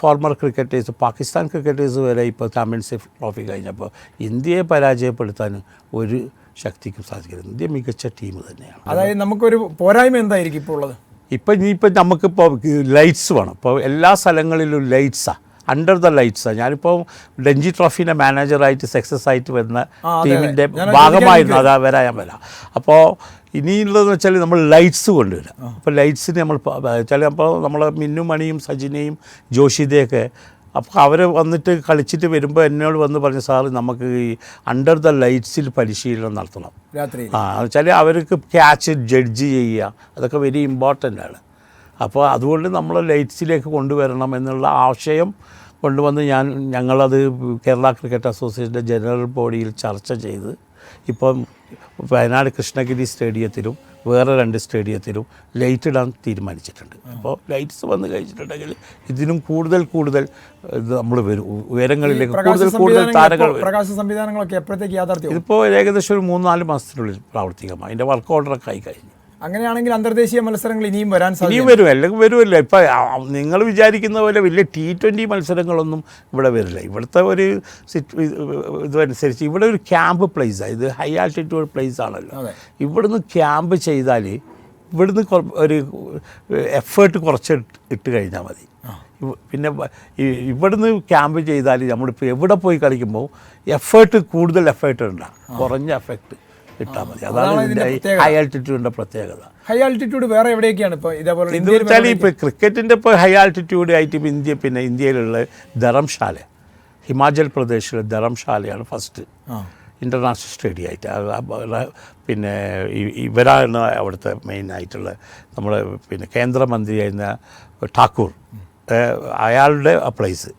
ഫോർമർ ക്രിക്കറ്റേഴ്സ് പാകിസ്ഥാൻ ക്രിക്കറ്റേഴ്സ് വരെ ഇപ്പോൾ ചാമ്പ്യൻഷിപ്പ് ട്രോഫി കഴിഞ്ഞപ്പോൾ ഇന്ത്യയെ പരാജയപ്പെടുത്താൻ ഒരു ശക്തിക്കും സാധിക്കില്ല. ഇന്ത്യ മികച്ച ടീം തന്നെയാണ്. അതായത് നമുക്കൊരു പോരായ്മ എന്തായിരിക്കും ഇപ്പോൾ ഉള്ളത്? ഇപ്പം ഇനിയിപ്പോൾ നമുക്കിപ്പോൾ ലൈറ്റ്സ് വേണം. ഇപ്പോൾ എല്ലാ സ്ഥലങ്ങളിലും ലൈറ്റ്സാണ് അണ്ടർ ദ ലൈറ്റ്സാണ് ഞാനിപ്പോൾ രഞ്ജി ട്രോഫീന്റെ മാനേജറായിട്ട് സക്സസ് ആയിട്ട് വരുന്ന. ടീമിന്റെ ഭാഗമായിരുന്നു. അതാ വരാൻ വരാം. അപ്പോൾ ഇനിയുള്ളതെന്ന് വെച്ചാൽ നമ്മൾ ലൈറ്റ്സ് കൊണ്ടുവരാം. അപ്പോൾ ലൈറ്റ്സിന് നമ്മൾ വെച്ചാൽ അപ്പോൾ നമ്മൾ മിന്നുമണിയും സജിനെയും ജോഷിതയൊക്കെ അപ്പോൾ അവർ വന്നിട്ട് കളിച്ചിട്ട് വരുമ്പോൾ എന്നോട് വന്ന് പറഞ്ഞു സാറ് നമുക്ക് ഈ അണ്ടർ ദ ലൈറ്റ്സിൽ പരിശീലനം നടത്തണം. രാത്രി ആ വെച്ചാൽ അവർക്ക് ക്യാച്ച് ജഡ്ജ് ചെയ്യുക അതൊക്കെ വെരി ഇമ്പോർട്ടന്റ് ആണ്. അപ്പോൾ അതുകൊണ്ട് നമ്മൾ ലൈറ്റ്സിലേക്ക് കൊണ്ടുവരണം എന്നുള്ള ആശയം കൊണ്ടുവന്ന് ഞാൻ ഞങ്ങളത് കേരള ക്രിക്കറ്റ് അസോസിയേഷന്റെ ജനറൽ ബോഡിയിൽ ചർച്ച ചെയ്ത് ഇപ്പം വയനാട് കൃഷ്ണഗിരി സ്റ്റേഡിയത്തിലും വേറെ രണ്ട് സ്റ്റേഡിയത്തിലും ലൈറ്റ് ഇടാൻ തീരുമാനിച്ചിട്ടുണ്ട്. അപ്പോൾ ലൈറ്റ്സ് വന്ന് കഴിച്ചിട്ടുണ്ടെങ്കിൽ ഇതിനും കൂടുതൽ കൂടുതൽ നമ്മൾ വരും. ഉയരങ്ങളിലേക്ക് കൂടുതൽ കൂടുതൽ താരങ്ങൾ പ്രകാശ സംവിധാനങ്ങളൊക്കെ എപ്പോഴത്തേക്ക് യാഥാർത്ഥ്യം ഇതിപ്പോൾ ഏകദേശം ഒരു മൂന്ന് നാല് മാസത്തിനുള്ളിൽ പ്രാവർത്തികമായി. അതിന്റെ വർക്ക് ഓർഡറൊക്കെ ആയി കഴിഞ്ഞു. അങ്ങനെയാണെങ്കിൽ അന്തർദേശീയ മത്സരങ്ങൾ ഇനിയും വരാൻ ഇനിയും വരും അല്ലെങ്കിൽ വരുമല്ലോ? ഇപ്പം നിങ്ങൾ വിചാരിക്കുന്ന പോലെ വലിയ ടി ട്വന്റി മത്സരങ്ങളൊന്നും ഇവിടെ വരില്ല. ഇവിടുത്തെ ഒരു ഇതനുസരിച്ച് ഇവിടെ ഒരു ക്യാമ്പ് പ്ലേസാണ് ഇത് ഹൈ ആൾട്ടിറ്റ്യൂഡ് പ്ലേസ് ആണല്ലോ. ഇവിടുന്ന് ക്യാമ്പ് ചെയ്താൽ ഇവിടുന്ന് ഒരു എഫേർട്ട് കുറച്ച് ഇട്ട് കഴിഞ്ഞാൽ മതി. പിന്നെ ഇവിടുന്ന് ക്യാമ്പ് ചെയ്താൽ നമ്മളിപ്പോൾ എവിടെ പോയി കളിക്കുമ്പോൾ എഫേർട്ട് കൂടുതൽ എഫേർട്ട് ഉണ്ടാകും കുറഞ്ഞ എഫക്റ്റ് ഇട്ടാൽ മതി. അതാണ് ഇതിന്റെ. ഹൈ ആൾട്ടിറ്റ്യൂഡിന്റെ പ്രത്യേകത. ഹൈ ആൾട്ടിറ്റ്യൂഡ് വേറെ എവിടെയൊക്കെയാണ് ഇപ്പോൾ ഇതേപോലെ ഇത് ഇന്ത്യയിൽ വെച്ചാൽ ഇപ്പോൾ ക്രിക്കറ്റിന്റെ ഇപ്പോൾ ഹൈ ആൾട്ടിറ്റ്യൂഡ് ആയിട്ട് ഇപ്പം ഇന്ത്യ പിന്നെ ഇന്ത്യയിലുള്ള ധർമ്മശാല ഹിമാചൽ പ്രദേശിലെ ധർമ്മശാലയാണ് ഫസ്റ്റ്. ഇന്റർനാഷണൽ സ്റ്റേഡിയം ആയിട്ട്. പിന്നെ ഇവരാണ് അവിടുത്തെ മെയിൻ ആയിട്ടുള്ള നമ്മുടെ പിന്നെ കേന്ദ്രമന്ത്രിയായിരുന്ന ഠാക്കൂർ. അയാളുടെ പ്ലേസ്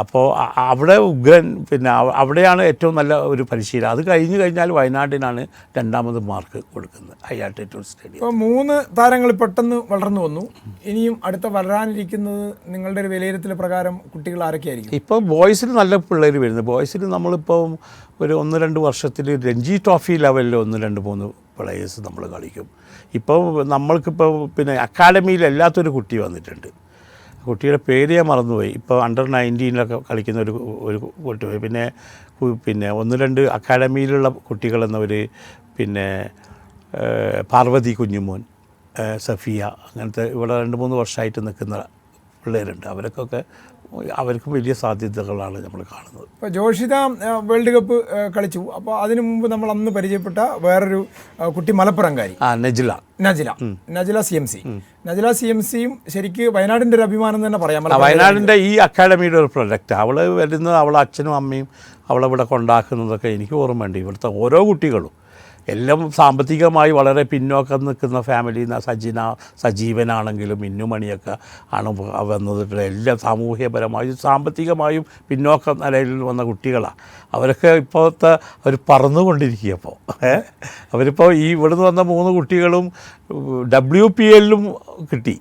അപ്പോൾ അവിടെ ഉഗ്രൻ പിന്നെ അവിടെയാണ് ഏറ്റവും നല്ല ഒരു പരിശീലനം. അത് കഴിഞ്ഞു കഴിഞ്ഞാൽ വയനാടിനാണ് രണ്ടാമത് മാർക്ക് കൊടുക്കുന്നത് ആൾട്ടിറ്റ്യൂഡ് സ്റ്റേഡിയം. ഇപ്പോൾ മൂന്ന് താരങ്ങൾ പെട്ടെന്ന് വളർന്നു വന്നു. ഇനിയും അടുത്ത വളരാനിരിക്കുന്നത് നിങ്ങളുടെ ഒരു വിലയിരുത്തൽ പ്രകാരം കുട്ടികൾ ആരൊക്കെയായിരിക്കും? ഇപ്പോൾ ബോയ്സിൽ നല്ല പിള്ളേർ വരുന്നത്. ബോയ്സിൽ നമ്മളിപ്പോൾ ഒരു ഒന്ന് രണ്ട് വർഷത്തിൽ രഞ്ജി ട്രോഫി ലെവലിൽ ഒന്ന് രണ്ട് മൂന്ന് പ്ലേയേഴ്സ് നമ്മൾ കളിക്കും. ഇപ്പോൾ നമ്മൾക്കിപ്പോൾ പിന്നെ അക്കാഡമിയിൽ എല്ലാത്തൊരു കുട്ടി വന്നിട്ടുണ്ട്. കുട്ടിയുടെ പേര് ഞാൻ മറന്നുപോയി. ഇപ്പോൾ അണ്ടർ നയന്റീനിലൊക്കെ കളിക്കുന്ന ഒരു ഒരു കുട്ടി. പിന്നെ പിന്നെ ഒന്ന് രണ്ട് അക്കാഡമിയിലുള്ള കുട്ടികളെന്നവർ പിന്നെ പാർവതി കുഞ്ഞുമോൻ സഫിയ അങ്ങനത്തെ ഇവിടെ രണ്ട് മൂന്ന് വർഷമായിട്ട് നിൽക്കുന്ന പിള്ളേരുണ്ട്. അവരൊക്കെ അവർക്കും വലിയ സാധ്യതകളാണ് നമ്മൾ കാണുന്നത്. ഇപ്പോൾ ജോഷിത വേൾഡ് കപ്പ് കളിച്ചു. അപ്പോൾ അതിനു മുമ്പ് നമ്മൾ അന്ന് പരിചയപ്പെട്ട വേറൊരു കുട്ടി മലപ്പുറംകാരി. ആ Najila. Najila. Najila C M C. Najila C M സിയും ശരിക്ക് വയനാടിന്റെ ഒരു അഭിമാനം തന്നെ പറയാം. വയനാടിന്റെ ഈ അക്കാഡമിയുടെ ഒരു പ്രൊഡക്റ്റ്. അവൾ വരുന്നത് അവളെ അച്ഛനും അമ്മയും അവളെ ഇവിടെ കൊണ്ടാക്കുന്നതൊക്കെ എനിക്ക് ഓർമ്മയുണ്ട്. ഇവിടുത്തെ ഓരോ കുട്ടികളും. എല്ലാം സാമ്പത്തികമായി വളരെ പിന്നോക്കം നിൽക്കുന്ന ഫാമിലി സജിന സജീവനാണെങ്കിലും മിന്നുമണിയൊക്കെ ആണ് വന്നത്. എല്ലാം സാമൂഹ്യപരമായും സാമ്പത്തികമായും പിന്നോക്ക നിലയിൽ വന്ന കുട്ടികളാണ് അവരൊക്കെ ഇപ്പോഴത്തെ അവർ പറന്നുകൊണ്ടിരിക്കുക ഇപ്പോൾ അവരിപ്പോൾ ഈ ഇവിടുന്ന് വന്ന മൂന്ന് കുട്ടികളും ഡബ്ല്യു പി എല്ലിലും കിട്ടി.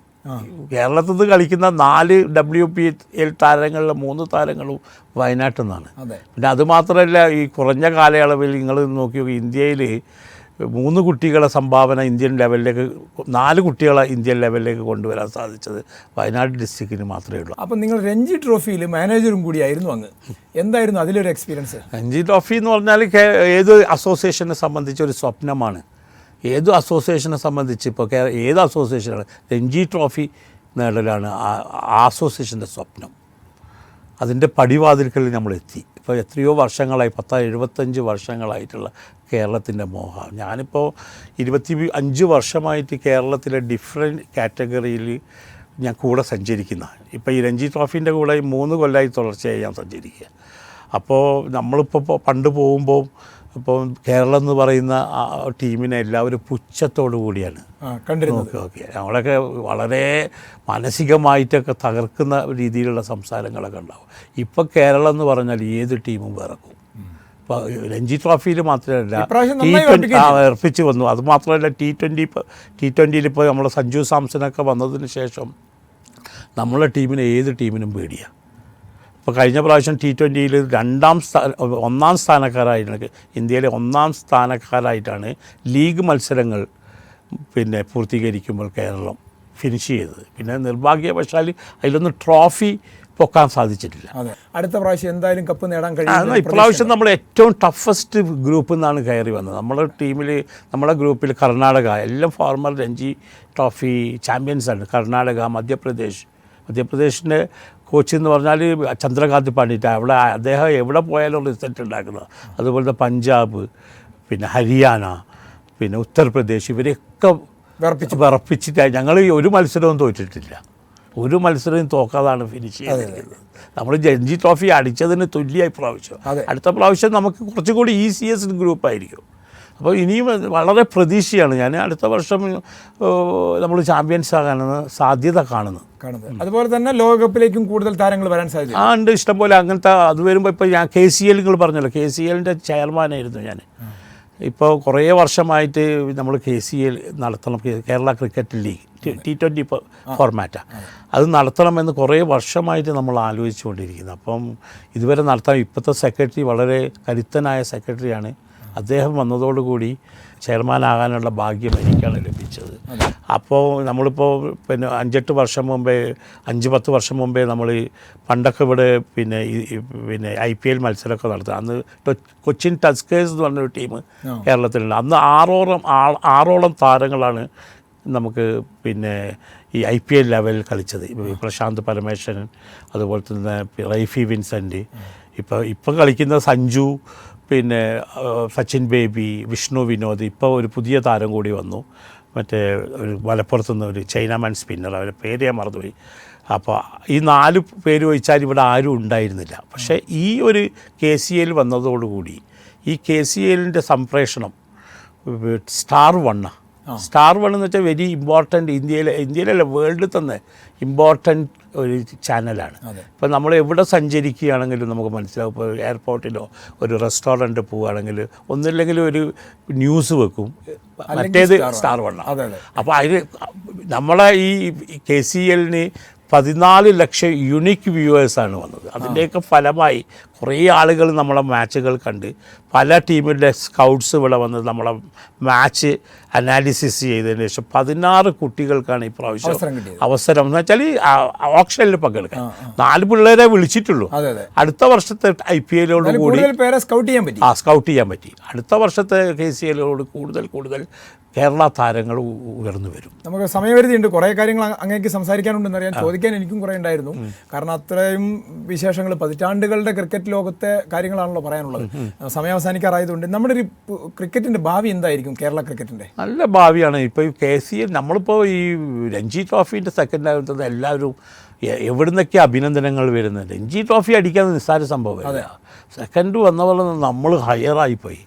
കേരളത്തിൽ നിന്ന് കളിക്കുന്ന നാല് ഡബ്ല്യു പി എൽ താരങ്ങളിലെ മൂന്ന് താരങ്ങളും വയനാട്ടിൽ നിന്നാണ് പിന്നെ അതുമാത്രമല്ല ഈ കുറഞ്ഞ കാലയളവിൽ നിങ്ങൾ നോക്കി ഇന്ത്യയിൽ മൂന്ന് കുട്ടികളെ സംഭാവന ഇന്ത്യൻ ലെവലിലേക്ക് നാല് കുട്ടികളെ ഇന്ത്യൻ ലെവലിലേക്ക് കൊണ്ടുവരാൻ സാധിച്ചത് വയനാട് ഡിസ്ട്രിക്റ്റിന് മാത്രമേ ഉള്ളൂ. അപ്പം നിങ്ങൾ രഞ്ജി ട്രോഫിയിൽ മാനേജറും കൂടിയായിരുന്നു അങ്ങ്. എന്തായിരുന്നു അതിലൊരു എക്സ്പീരിയൻസ് രഞ്ജി ട്രോഫി എന്ന് പറഞ്ഞാൽ ഏത് അസോസിയേഷനെ സംബന്ധിച്ച ഒരു സ്വപ്നമാണ്. ഏത് അസോസിയേഷനെ സംബന്ധിച്ച് ഇപ്പോൾ കേരള ഏത് അസോസിയേഷനാണ്? രഞ്ജി ട്രോഫി നേടലാണ് ആ- അസോസിയേഷന്റെ സ്വപ്നം. അതിന്റെ പടിവാതിൽക്കൽ നമ്മളെത്തി. ഇപ്പോൾ എത്രയോ വർഷങ്ങളായി പത്ത എഴുപത്തഞ്ച് വർഷങ്ങളായിട്ടുള്ള കേരളത്തിന്റെ മോഹം. ഞാനിപ്പോൾ ഇരുപത്തി അഞ്ച് വർഷമായിട്ട് കേരളത്തിലെ ഡിഫറെന്റ് കാറ്റഗറിയിൽ ഞാൻ കൂടെ സഞ്ചരിക്കുന്ന ഇപ്പോൾ ഈ രഞ്ജി ട്രോഫീന്റെ കൂടെ മൂന്ന് കൊല്ലമായി തുടർച്ചയായി ഞാൻ സഞ്ചരിക്കുക. അപ്പോൾ നമ്മളിപ്പോൾ പണ്ട് പോകുമ്പോൾ ഇപ്പോൾ കേരളം എന്ന് പറയുന്ന ആ ടീമിനെ എല്ലാവരും പുച്ഛത്തോടു കൂടിയാണ്. കണ്ടിരുന്നത്. Okay okay. നമ്മളൊക്കെ വളരെ മാനസികമായിട്ടൊക്കെ തകർക്കുന്ന രീതിയിലുള്ള സംസാരങ്ങളൊക്കെ ഉണ്ടാവും. ഇപ്പം കേരളം എന്ന് പറഞ്ഞാൽ ഏത് ടീമും വിറക്കും. ഇപ്പോൾ രഞ്ജി ട്രോഫിയിൽ മാത്രമല്ല ടി ട്വന്റി ആ ഉറപ്പിച്ച് വന്നു. അത് മാത്രമല്ല ടി ട്വന്റി ഇപ്പോൾ ടി ട്വന്റിയിൽ ഇപ്പോൾ നമ്മൾ സഞ്ജു സാംസണൊക്കെ വന്നതിന് ശേഷം നമ്മളെ ടീമിനെ ഏത് ടീമിനും പേടിയാണ് ഇപ്പോൾ കഴിഞ്ഞ പ്രാവശ്യം ടി ട്വന്റിയിൽ രണ്ടാം സ്ഥാന ഒന്നാം സ്ഥാനക്കാരായിട്ടാണ് ഇന്ത്യയിലെ ഒന്നാം സ്ഥാനക്കാരായിട്ടാണ് ലീഗ് മത്സരങ്ങൾ പിന്നെ പൂർത്തീകരിക്കുമ്പോൾ കേരളം ഫിനിഷ് ചെയ്തത്. പിന്നെ നിർഭാഗ്യവശാൽ അതിലൊന്നും ട്രോഫി പൊക്കാൻ സാധിച്ചിട്ടില്ല. അടുത്ത പ്രാവശ്യം എന്തായാലും കപ്പ് നേടാൻ കഴിയും ഇപ്രാവശ്യം നമ്മൾ ഏറ്റവും ടഫസ്റ്റ് ഗ്രൂപ്പിൽ നിന്നാണ് കയറി വന്നത്. നമ്മുടെ ടീമിൽ നമ്മുടെ ഗ്രൂപ്പിൽ കർണാടക എല്ലാം ഫോർമർ രഞ്ജി ട്രോഫി ചാമ്പ്യൻസാണ് കർണാടക മധ്യപ്രദേശ്. മധ്യപ്രദേശിന്റെ കോച്ച് എന്ന് പറഞ്ഞാൽ ചന്ദ്രകാന്ത് പണ്ഡിറ്റ് അവിടെ അദ്ദേഹം എവിടെ പോയാലും റിസൾട്ട് ഉണ്ടാക്കുന്നത്. അതുപോലത്തെ പഞ്ചാബ് പിന്നെ ഹരിയാന പിന്നെ ഉത്തർപ്രദേശ് ഇവരെയൊക്കെ വിറപ്പിച്ച്. വിറപ്പിച്ചിട്ടാണ് ഞങ്ങൾ ഒരു മത്സരവും തോറ്റിട്ടില്ല. ഒരു മത്സരവും തോക്കാതാണ് ഫിനിഷ് ചെയ്തിരിക്കുന്നത്. നമ്മൾ രഞ്ജി ട്രോഫി അടിച്ചതിന് തുല്യമായി പ്രാവശ്യം. അടുത്ത പ്രാവശ്യം നമുക്ക് കുറച്ചും കൂടി ഇ അപ്പോൾ ഇനിയും വളരെ പ്രതീക്ഷയാണ് ഞാൻ അടുത്ത വർഷം നമ്മൾ ചാമ്പ്യൻസ് ആകാനാണ് സാധ്യത കാണുന്നത്. കാണുന്നത്. അതുപോലെ തന്നെ ലോകകപ്പിലേക്കും കൂടുതൽ താരങ്ങൾ വരാൻ സാധ്യത. ആ ഉണ്ട്. ഇഷ്ടംപോലെ അങ്ങനത്തെ അത് വരുമ്പോൾ ഇപ്പോൾ ഞാൻ കെ സി എൽ നിങ്ങൾ പറഞ്ഞല്ലോ. കെ സി എല്ലിന്റെ ചെയർമാനായിരുന്നു ഞാൻ. ഇപ്പോൾ കുറേ വർഷമായിട്ട് നമ്മൾ കെ സി എൽ നടത്തണം. Kerala cricket league T twenty ഫോർമാറ്റാണ് അത്. നടത്തണമെന്ന് കുറേ വർഷമായിട്ട് നമ്മൾ ആലോചിച്ചുകൊണ്ടിരിക്കുന്നത് അപ്പം ഇതുവരെ നടത്താൻ ഇപ്പോഴത്തെ സെക്രട്ടറി വളരെ കരുത്തനായ സെക്രട്ടറിയാണ്. അദ്ദേഹം വന്നതോടുകൂടി ചെയർമാനാകാനുള്ള ഭാഗ്യം എനിക്കാണ് ലഭിച്ചത്. അപ്പോൾ നമ്മളിപ്പോൾ പിന്നെ അഞ്ചെട്ട് വർഷം മുമ്പേ അഞ്ച് പത്ത് വർഷം മുമ്പേ നമ്മൾ പണ്ടൊക്കെ ഇവിടെ പിന്നെ പിന്നെ ഐ പി എൽ മത്സരമൊക്കെ നടത്തുക. അന്ന് കൊച്ചിൻ ടസ്കേഴ്സ് എന്ന് പറഞ്ഞൊരു ടീം കേരളത്തിലുണ്ട്. അന്ന് ആറോളം ആ- ആറോളം താരങ്ങളാണ് നമുക്ക് പിന്നെ ഈ ഐ പി എൽ ലെവലിൽ കളിച്ചത്. പ്രശാന്ത് പരമേശ്വരൻ അതുപോലെ തന്നെ റൈഫി വിൻസെന്റ് ഇപ്പോൾ ഇപ്പം കളിക്കുന്ന സഞ്ജു പിന്നെ സച്ചിൻ ബേബി വിഷ്ണു വിനോദ് ഇപ്പോൾ ഒരു പുതിയ താരം കൂടി വന്നു. മറ്റേ ഒരു മലപ്പുറത്തു നിന്ന് ഒരു ചൈനാമാൻ സ്പിന്നർ അവരുടെ പേര് ഞാൻ മറന്നുപോയി. അപ്പോൾ ഈ നാല് പേര് വഹിച്ചാൽ ഇവിടെ ആരും ഉണ്ടായിരുന്നില്ല. പക്ഷേ ഈ ഒരു കെ സി എൽ വന്നതോടുകൂടി ഈ കെ സി എല്ലിന്റെ സംപ്രേഷണം സ്റ്റാർ വണ്ണ. സ്റ്റാർ വൺ എന്ന് വെച്ചാൽ വെരി ഇമ്പോർട്ടന്റ് ഇന്ത്യയിലെ ഇന്ത്യയിലല്ല വേൾഡിൽ തന്നെ ഇമ്പോർട്ടന്റ് ഒരു ചാനലാണ് ഇപ്പം നമ്മൾ എവിടെ സഞ്ചരിക്കുകയാണെങ്കിലും നമുക്ക് മനസ്സിലാവും. ഇപ്പോൾ എയർപോർട്ടിലോ ഒരു റെസ്റ്റോറന്റ് പോവുകയാണെങ്കിൽ ഒന്നില്ലെങ്കിൽ ഒരു ന്യൂസ് വെക്കും. മറ്റേത് സ്റ്റാർ അതെ അപ്പോൾ അതിന് നമ്മളെ ഈ കെ സി എല്ലിന് പതിനാല് ലക്ഷം യുണീക്ക് വ്യൂവേഴ്സാണ് വന്നത്. അതിന്റെയൊക്കെ ഫലമായി കുറേ ആളുകൾ നമ്മളെ മാച്ചുകൾ കണ്ട് പല ടീമിന്റെ സ്കൗട്ട്സ് ഇവിടെ വന്ന് നമ്മളെ മാച്ച് അനാലിസിസ് ചെയ്തതിന് ശേഷം പതിനാറ് കുട്ടികൾക്കാണ് ഈ പ്രാവശ്യം. അവസരം എന്ന് വെച്ചാൽ ഈ ഓപ്ഷനിൽ പങ്കെടുക്കാൻ. നാല് പിള്ളേരെ വിളിച്ചിട്ടുള്ളൂ. അടുത്ത വർഷത്തെ ഐ പി എല്ലോട് കൂടി സ്കൗട്ട് ചെയ്യാൻ പറ്റി. ആ സ്കൗട്ട് ചെയ്യാൻ പറ്റി. അടുത്ത വർഷത്തെ കെ സി എല്ലോട് കൂടുതൽ കൂടുതൽ കേരള താരങ്ങൾ ഉയർന്നു വരും. നമുക്ക് സമയപരിധി ഉണ്ട് കുറേ കാര്യങ്ങൾ അങ്ങേക്ക് സംസാരിക്കാനുണ്ടെന്ന് അറിയാൻ ചോദിക്കാൻ എനിക്കും കുറേ ഉണ്ടായിരുന്നു. കാരണം അത്രയും വിശേഷങ്ങൾ പതിറ്റാണ്ടുകളുടെ ക്രിക്കറ്റ് ലോകത്തെ കാര്യങ്ങളാണല്ലോ പറയാനുള്ളത്. സമയം അവസാനിക്കാറായതുകൊണ്ട് നമ്മുടെ ഒരു ക്രിക്കറ്റിന്റെ ഭാവി എന്തായിരിക്കും കേരള ക്രിക്കറ്റിന്റെ? നല്ല ഭാവിയാണ്. ഇപ്പോൾ ഈ കെ സി എൽ നമ്മളിപ്പോൾ ഈ രഞ്ജി ട്രോഫീന്റെ സെക്കൻഡ് ആകുന്നത് എല്ലാവരും എവിടുന്നൊക്കെ അഭിനന്ദനങ്ങൾ വരുന്നത്? രഞ്ജി ട്രോഫി അടിക്കാൻ നിസ്സാര സംഭവം സെക്കൻഡ് വന്ന പോലെ നമ്മൾ ഹയറായിപ്പോയി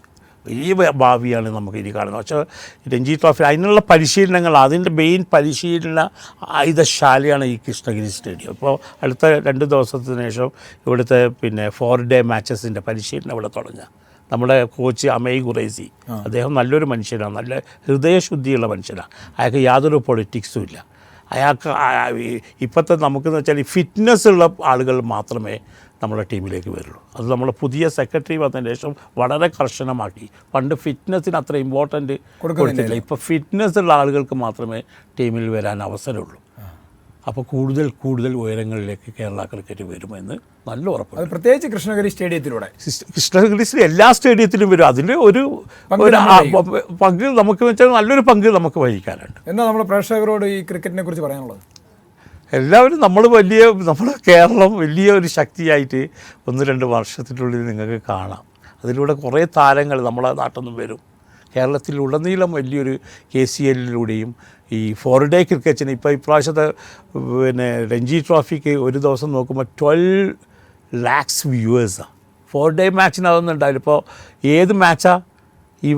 വലിയ ഭാവിയാണ് നമുക്ക് ഇനി കാണുന്നത്. പക്ഷേ രഞ്ജി ട്രോഫി അതിനുള്ള പരിശീലനങ്ങൾ അതിന്റെ മെയിൻ പരിശീലന ആയുധശാലയാണ് ഈ കൃഷ്ണഗിരി സ്റ്റേഡിയം ഇപ്പോൾ അടുത്ത രണ്ട് ദിവസത്തിന് ശേഷം ഇവിടുത്തെ പിന്നെ ഫോർ ഡേ മാച്ചസിന്റെ പരിശീലനം ഇവിടെ തുടങ്ങുക. നമ്മുടെ കോച്ച് അമയ് ഖുറൈസി അദ്ദേഹം നല്ലൊരു മനുഷ്യനാണ്. നല്ല ഹൃദയശുദ്ധിയുള്ള മനുഷ്യനാണ്. അയാൾക്ക് യാതൊരു പൊളിറ്റിക്സും ഇല്ല. അയാൾക്ക് ഇപ്പോഴത്തെ നമുക്കെന്ന് വെച്ചാൽ ഈ ഫിറ്റ്നസ് ഉള്ള ആളുകൾ മാത്രമേ നമ്മുടെ ടീമിലേക്ക് വരുള്ളൂ. അത് നമ്മുടെ പുതിയ സെക്രട്ടറി വന്നതിന് ശേഷം വളരെ കർശനമാക്കി. പണ്ട് ഫിറ്റ്നസിന് അത്ര ഇമ്പോർട്ടന്റ് കൊടുത്തില്ല ഇപ്പോൾ ഫിറ്റ്നസ് ഉള്ള ആളുകൾക്ക് മാത്രമേ ടീമിൽ വരാൻ അവസരമുള്ളൂ. അപ്പോൾ കൂടുതൽ കൂടുതൽ ഉയരങ്ങളിലേക്ക് കേരള ക്രിക്കറ്റ് വരുമെന്ന് നല്ല ഉറപ്പ് അത് പ്രത്യേകിച്ച് കൃഷ്ണഗിരി സ്റ്റേഡിയത്തിലൂടെ. കൃഷ്ണഗിരി എല്ലാ സ്റ്റേഡിയത്തിലും വരും. അതിൽ ഒരു നമ്മൾ പങ്ക് നമുക്ക് വെച്ചാൽ നല്ലൊരു പങ്ക് നമുക്ക് വഹിക്കാനുണ്ട്. എന്നാൽ നമ്മുടെ പ്രേക്ഷകരോട് ഈ ക്രിക്കറ്റിനെ കുറിച്ച് പറയാനുള്ളത്? എല്ലാവരും നമ്മൾ വലിയ നമ്മൾ കേരളം വലിയ ഒരു ശക്തിയായിട്ട് ഒന്ന് രണ്ട് വർഷത്തിനുള്ളിൽ നിങ്ങൾക്ക് കാണാം. അതിലൂടെ കുറേ താരങ്ങൾ നമ്മളെ നാട്ടിൽ നിന്നും വരും കേരളത്തിലുടനീളം വലിയൊരു കെ സി എല്ലിലൂടെയും ഈ ഫോർ ഡേ ക്രിക്കറ്റിന് ഇപ്പോൾ ഇപ്രാവശ്യത്തെ പിന്നെ രഞ്ജി ട്രോഫിക്ക് ഒരു ദിവസം നോക്കുമ്പോൾ ട്വൽവ് ലാക്സ് വ്യൂവേഴ്സാണ് ഫോർ ഡേ മാച്ചിന് അതൊന്നും ഇപ്പോൾ ഏത് മാച്ചാണ് ഈ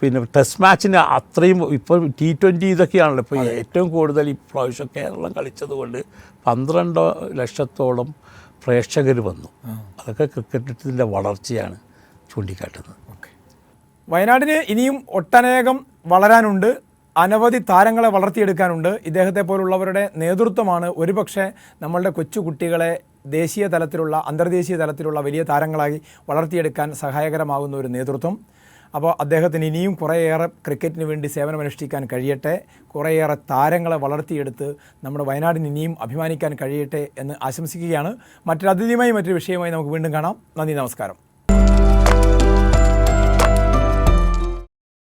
പിന്നെ ടെസ്റ്റ് മാച്ചിന് അത്രയും ഇപ്പോൾ ടി ട്വന്റി ഇതൊക്കെയാണല്ലോ ഇപ്പോൾ ഏറ്റവും കൂടുതൽ ഈ പ്രാവശ്യം കേരളം കളിച്ചത് കൊണ്ട് പന്ത്രണ്ട് ലക്ഷത്തോളം പ്രേക്ഷകർ വന്നു. അതൊക്കെ ക്രിക്കറ്റിന്റെ വളർച്ചയാണ് ചൂണ്ടിക്കാട്ടുന്നത്. ഓക്കെ. വയനാടിന് ഇനിയും ഒട്ടനേകം വളരാനുണ്ട്. അനവധി താരങ്ങളെ വളർത്തിയെടുക്കാനുണ്ട്. ഇദ്ദേഹത്തെ പോലുള്ളവരുടെ നേതൃത്വമാണ് ഒരുപക്ഷെ നമ്മളുടെ കൊച്ചു കുട്ടികളെ ദേശീയ തലത്തിലുള്ള അന്തർദേശീയ തലത്തിലുള്ള വലിയ താരങ്ങളായി വളർത്തിയെടുക്കാൻ സഹായകരമാകുന്ന ഒരു നേതൃത്വം. അപ്പോൾ അദ്ദേഹത്തിന് ഇനിയും കുറേയേറെ ക്രിക്കറ്റിന് വേണ്ടി സേവനമനുഷ്ഠിക്കാൻ കഴിയട്ടെ കുറേയേറെ താരങ്ങളെ വളർത്തിയെടുത്ത് നമ്മുടെ വയനാടിന് ഇനിയും അഭിമാനിക്കാൻ കഴിയട്ടെ എന്ന് ആശംസിക്കുകയാണ്. മറ്റൊരു അതിഥിയുമായി മറ്റൊരു വിഷയമായി നമുക്ക് വീണ്ടും കാണാം. നന്ദി നമസ്കാരം.